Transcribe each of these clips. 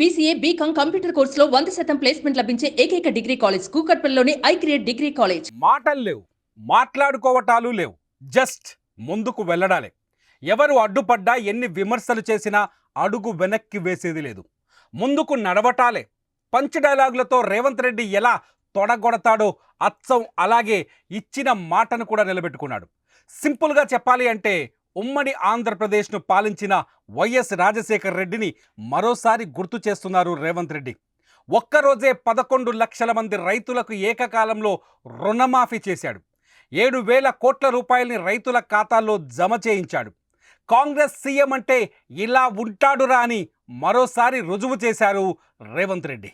BCA BCom computer కోర్సులో వంద శాతం ప్లేస్మెంట్ లభించే ఏకైక డిగ్రీ కాలేజ్ కూకట్పల్లిలోని ఐ క్రియేట్ డిగ్రీ కాలేజ్. మాటలు లేవు మాట్లాడుకోవటాలు లేవు జస్ట్ ముందుకు వెళ్ళడాలే. ఎవరు అడ్డుపడ్డా ఎన్ని విమర్శలు చేసినా అడుగు వెనక్కి వేసేది లేదు. ముందుకు నడవటాలే. పంచ్ డైలాగులతో రేవంత్ రెడ్డి ఎలా తొడగొడతాడో అచ్చం అలాగే ఇచ్చిన మాటను కూడా నిలబెట్టుకున్నాడు. సింపుల్గా చెప్పాలి అంటే ఉమ్మడి ఆంధ్రప్రదేశ్ను పాలించిన వైఎస్ రాజశేఖర్ రెడ్డిని మరోసారి గుర్తు చేస్తున్నారు రేవంత్ రెడ్డి. ఒక్కరోజే పదకొండు లక్షల మంది రైతులకు ఏకకాలంలో రుణమాఫీ చేశాడు. ఏడు వేల కోట్ల రూపాయల్ని రైతుల ఖాతాల్లో జమ చేయించాడు. కాంగ్రెస్ సీఎం అంటే ఇలా ఉంటాడురా అని మరోసారి రుజువు చేశారు రేవంత్ రెడ్డి.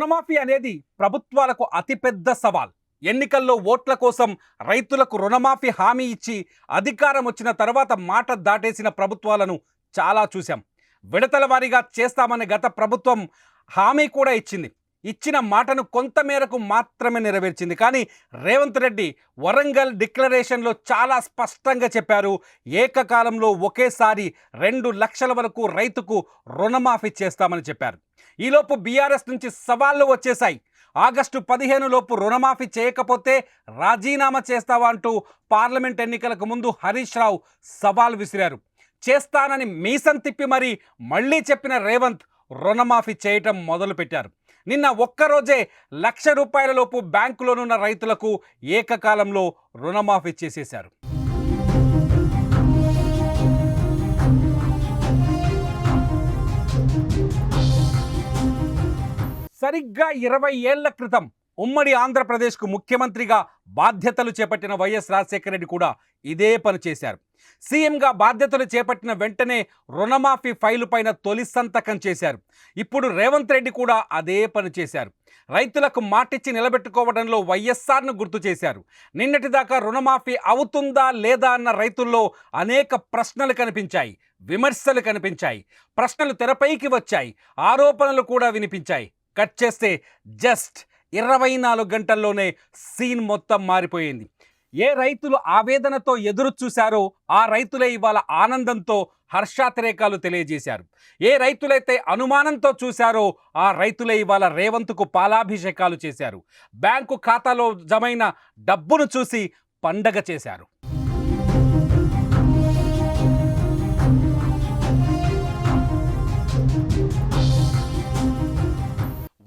రుణమాఫీ అనేది ప్రభుత్వాలకు అతిపెద్ద సవాల్. ఎన్నికల్లో ఓట్ల కోసం రైతులకు రుణమాఫీ హామీ ఇచ్చి అధికారం వచ్చిన తర్వాత మాట దాటేసిన ప్రభుత్వాలను చాలా చూశాం. విడతల వారీగా చేస్తామని గత ప్రభుత్వం హామీ కూడా ఇచ్చింది. ఇచ్చిన మాటను కొంతమేరకు మాత్రమే నెరవేర్చింది. కానీ రేవంత్ రెడ్డి వరంగల్ డిక్లరేషన్లో చాలా స్పష్టంగా చెప్పారు. ఏకకాలంలో ఒకేసారి రెండు లక్షల వరకు రైతుకు రుణమాఫీ చేస్తామని చెప్పారు. ఈలోపు బీఆర్ఎస్ నుంచి సవాళ్ళు వచ్చేశాయి. ఆగస్టు పదిహేను లోపు రుణమాఫీ చేయకపోతే రాజీనామా చేస్తావా అంటూ పార్లమెంట్ ఎన్నికలకు ముందు హరీష్ రావు సవాల్ విసిరారు. చేస్తానని మీసం తిప్పి మరీ మళ్ళీ చెప్పిన రేవంత్ రుణమాఫీ చేయటం మొదలుపెట్టారు. నిన్న ఒక్కరోజే లక్ష రూపాయల లోపు బ్యాంకులోనున్న రైతులకు ఏకకాలంలో రుణమాఫీ చేసేశారు. సరిగ్గా ఇరవై ఏళ్ళ క్రితం ఉమ్మడి ఆంధ్రప్రదేశ్కు ముఖ్యమంత్రిగా బాధ్యతలు చేపట్టిన వైఎస్ రాజశేఖర రెడ్డి కూడా ఇదే పని చేశారు. సీఎంగా బాధ్యతలు చేపట్టిన వెంటనే రుణమాఫీ ఫైలు పైన తొలి సంతకం చేశారు. ఇప్పుడు రేవంత్ రెడ్డి కూడా అదే పని చేశారు. రైతులకు మాటిచ్చి నిలబెట్టుకోవడంలో వైఎస్ఆర్ను గుర్తు చేశారు. నిన్నటిదాకా రుణమాఫీ అవుతుందా లేదా అన్న రైతుల్లో అనేక ప్రశ్నలు కనిపించాయి విమర్శలు కనిపించాయి ప్రశ్నలు తెరపైకి వచ్చాయి ఆరోపణలు కూడా వినిపించాయి. కట్ చేస్తే జస్ట్ ఇరవై నాలుగు గంటల్లోనే సీన్ మొత్తం మారిపోయింది. ఏ రైతులు ఆవేదనతో ఎదురు చూశారో ఆ రైతులే ఇవాళ ఆనందంతో హర్షాతిరేకాలు తెలియజేశారు. ఏ రైతులైతే అనుమానంతో చూశారో ఆ రైతులే ఇవాళ రేవంత్కు పాలాభిషేకాలు చేశారు. బ్యాంకు ఖాతాలో జమైన డబ్బును చూసి పండగ చేశారు.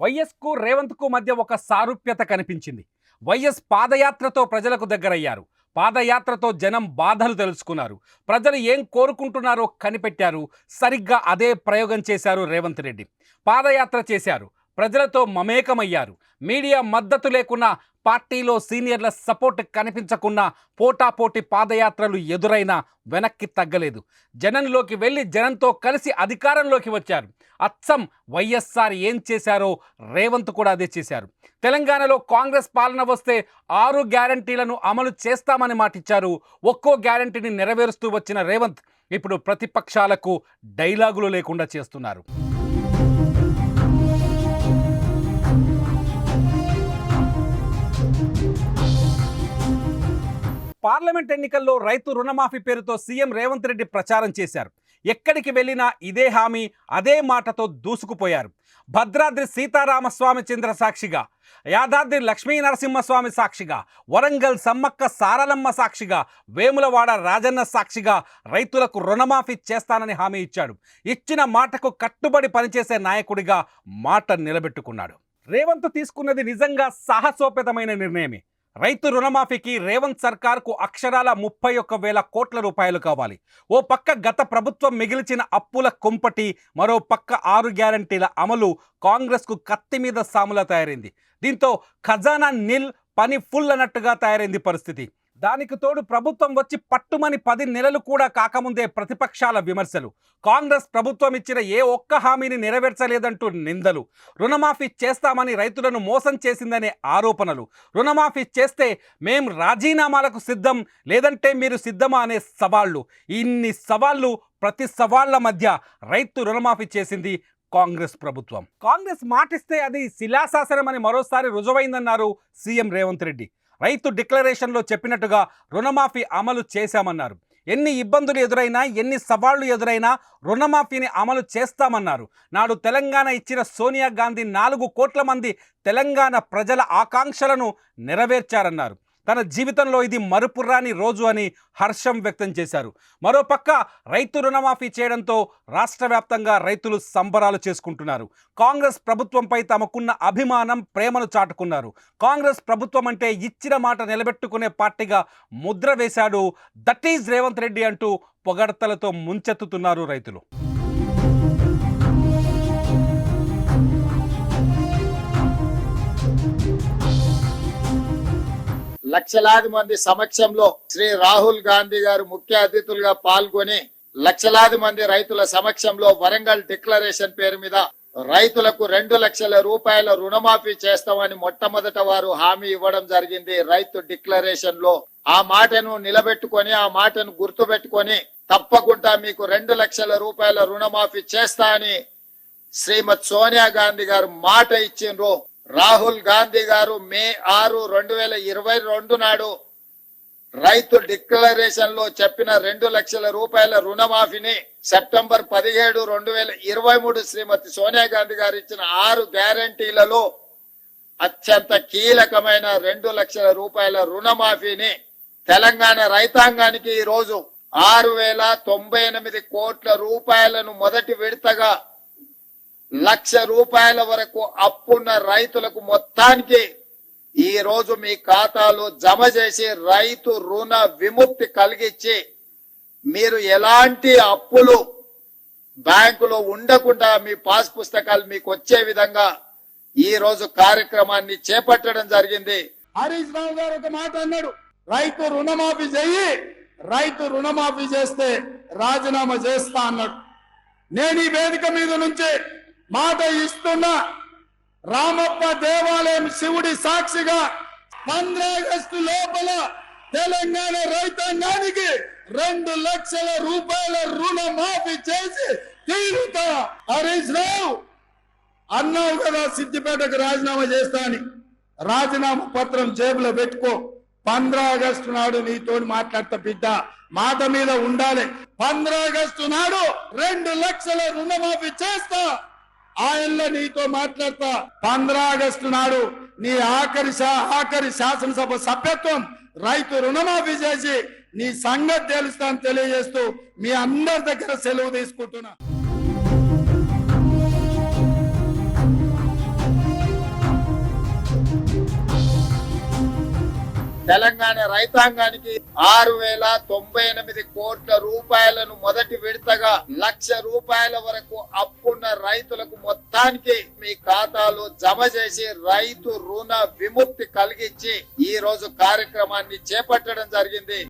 వైఎస్కు రేవంత్కు మధ్య ఒక సారూప్యత కనిపించింది. వైఎస్ పాదయాత్రతో ప్రజలకు దగ్గరయ్యారు. పాదయాత్రతో జనం బాధలు తెలుసుకున్నారు. ప్రజలు ఏం కోరుకుంటున్నారో కనిపెట్టారు. సరిగ్గా అదే ప్రయోగం చేశారు రేవంత్ రెడ్డి. పాదయాత్ర చేశారు. ప్రజలతో మమేకమయ్యారు. మీడియా మద్దతు లేకున్నా పార్టీలో సీనియర్ల సపోర్ట్ కనిపించకున్నా పోటాపోటీ పాదయాత్రలు ఎదురైనా వెనక్కి తగ్గలేదు. జనంలోకి వెళ్ళి జనంతో కలిసి అధికారంలోకి వచ్చారు. అచ్చం వైఎస్ఆర్ ఏం చేశారో రేవంత్ కూడా అదే చేశారు. తెలంగాణలో కాంగ్రెస్ పాలన వస్తే ఆరు గ్యారంటీలను అమలు చేస్తామని మాటిచ్చారు. ఒక్కో గ్యారంటీని నెరవేరుస్తూ వచ్చిన రేవంత్ ఇప్పుడు ప్రతిపక్షాలకు డైలాగులు లేకుండా చేస్తున్నారు. పార్లమెంట్ ఎన్నికల్లో రైతు రుణమాఫీ పేరుతో సీఎం రేవంత్ రెడ్డి ప్రచారం చేశారు. ఎక్కడికి వెళ్ళినా ఇదే హామీ అదే మాటతో దూసుకుపోయారు. భద్రాద్రి సీతారామస్వామి చంద్ర సాక్షిగా యాదాద్రి లక్ష్మీ నరసింహస్వామి సాక్షిగా వరంగల్ సమ్మక్క సారలమ్మ సాక్షిగా వేములవాడ రాజన్న సాక్షిగా రైతులకు రుణమాఫీ చేస్తానని హామీ ఇచ్చాడు. ఇచ్చిన మాటకు కట్టుబడి పనిచేసే నాయకుడిగా మాట నిలబెట్టుకున్నాడు. రేవంత్ తీసుకున్నది నిజంగా సాహసోపేతమైన నిర్ణయమే. రైతు రుణమాఫీకి రేవంత్ సర్కార్కు అక్షరాల ముప్పై ఒక్క వేల కోట్ల రూపాయలు కావాలి. ఓ పక్క గత ప్రభుత్వం మిగిల్చిన అప్పుల కుంపటి మరో పక్క ఆరు గ్యారంటీల అమలు కాంగ్రెస్కు కత్తి మీద సాములా తయారైంది. దీంతో ఖజానా నిల్ పని ఫుల్ అన్నట్టుగా తయారైంది పరిస్థితి. దానికి తోడు ప్రభుత్వం వచ్చి పట్టుమని పది నెలలు కూడా కాకముందే ప్రతిపక్షాల విమర్శలు. కాంగ్రెస్ ప్రభుత్వం ఇచ్చిన ఏ ఒక్క హామీని నెరవేర్చలేదంటూ నిందలు. రుణమాఫీ చేస్తామని రైతులను మోసం చేసిందనే ఆరోపణలు. రుణమాఫీ చేస్తే మేం రాజీనామాలకు సిద్ధం లేదంటే మీరు సిద్ధమా అనే సవాళ్ళు ఇన్ని సవాళ్ళు ప్రతి సవాళ్ళ మధ్య రైతు రుణమాఫీ చేసింది కాంగ్రెస్ ప్రభుత్వం. కాంగ్రెస్ మాటిస్తే అది శిలాశాసనం అని మరోసారి రుజువైందన్నారు సీఎం రేవంత్ రెడ్డి. రైతు డిక్లరేషన్లో చెప్పినట్టుగా రుణమాఫీ అమలు చేశామన్నారు. ఎన్ని ఇబ్బందులు ఎదురైనా ఎన్ని సవాళ్ళు ఎదురైనా రుణమాఫీని అమలు చేస్తామన్నారు. నాడు తెలంగాణ ఇచ్చిన సోనియా గాంధీ నాలుగు కోట్ల మంది తెలంగాణ ప్రజల ఆకాంక్షలను నెరవేర్చారన్నారు. తన జీవితంలో ఇది మరుపురాని రోజు అని హర్షం వ్యక్తం చేశారు. మరోపక్క రైతు రుణమాఫీ చేయడంతో రాష్ట్ర వ్యాప్తంగా రైతులు సంబరాలు చేసుకుంటున్నారు. కాంగ్రెస్ ప్రభుత్వంపై తమకున్న అభిమానం ప్రేమను చాటుకున్నారు. కాంగ్రెస్ ప్రభుత్వం అంటే ఇచ్చిన మాట నిలబెట్టుకునే పార్టీగా ముద్ర వేశాడు దట్ ఈజ్ రేవంత్ రెడ్డి అంటూ పొగడ్తలతో ముంచెత్తుతున్నారు రైతులు. లక్షలాది మంది సమక్షంలో శ్రీ రాహుల్ గాంధీ గారు ముఖ్య అతిథులుగా పాల్గొని లక్షలాది మంది రైతుల సమక్షంలో వరంగల్ డిక్లరేషన్ పేరు మీద రైతులకు రెండు లక్షల రూపాయల రుణమాఫీ చేస్తామని మొట్టమొదట వారు హామీ ఇవ్వడం జరిగింది. రైతు డిక్లరేషన్లో ఆ మాటను నిలబెట్టుకొని ఆ మాటను గుర్తు పెట్టుకొని తప్పకుండా మీకు రెండు లక్షల రూపాయల రుణమాఫీ చేస్తా అని శ్రీమతి సోనియా గాంధీ గారు మాట ఇచ్చిండ్రు. రాహుల్ గాంధీ గారు మే ఆరు రెండు వేల ఇరవై రెండు నాడు రైతు డిక్లరేషన్లో చెప్పిన రెండు లక్షల రూపాయల రుణమాఫీని సెప్టెంబర్ పదిహేడు రెండు వేల ఇరవై మూడు శ్రీమతి సోనియా గాంధీ గారు ఇచ్చిన ఆరు గ్యారంటీలలో అత్యంత కీలకమైన రెండు లక్షల రూపాయల రుణమాఫీని తెలంగాణ రైతాంగానికి ఈ రోజు ఆరు వేల తొంభై ఎనిమిది కోట్ల రూపాయలను మొదటి విడతగా లక్ష రూపాయల వరకు అప్పున్న రైతులకు మొత్తానికి ఈ రోజు మీ ఖాతాలో జమ చేసి రైతు రుణ విముక్తి కలిగించి మీరు ఎలాంటి అప్పులు బ్యాంకులో ఉండకుండా మీ పాస్ పుస్తకాలు మీకు వచ్చే విధంగా ఈ రోజు కార్యక్రమాన్ని చేపట్టడం జరిగింది. హరీష్ రావు గారు ఒక మాట అన్నాడు. రైతు రుణమాఫీ చేయి రైతు రుణమాఫీ చేస్తే రాజీనామా చేస్తా అన్నాడు. నేను ఈ వేదిక మీద నుంచి మాట ఇస్తున్న రామప్ప దేవాలయం శివుడి సాక్షిగా పంద్రాగస్టు లోపల తెలంగాణ రైతాంగానికి రెండు లక్షల రూపాయల రుణమాఫీ చేసి తీరుతా. హరీష్ రావు అన్నావు కదా సిద్దిపేటకు రాజీనామా చేస్తా అని. రాజీనామా పత్రం జేబులో పెట్టుకో. పంద్ర ఆగస్టు నాడు నీతో మాట్లాడతా బిడ్డ. మాట మీద ఉండాలి. పంద్ర ఆగస్టు నాడు రెండు లక్షల రుణమాఫీ చేస్తా. ఆయనలో నీతో మాట్లాడతా. పంద్ర ఆగస్టు నాడు నీ ఆఖరి ఆఖరి శాసనసభ సభ్యత్వం రైతు రుణమాఫీ చేసి నీ సంగతి తెలుస్తా తెలియజేస్తూ మీ అందరి దగ్గర సెలవు తీసుకుంటున్నా. తెలంగాణ రైతాంగానికి ఆరు వేల తొంభై ఎనిమిది కోట్ల రూపాయలను మొదటి విడతగా లక్ష రూపాయల వరకు అప్పున్న రైతులకు మొత్తానికి మీ ఖాతాలో జమ చేసి రైతు రుణ విముక్తి కలిగించి ఈ రోజు కార్యక్రమాన్ని చేపట్టడం జరిగింది.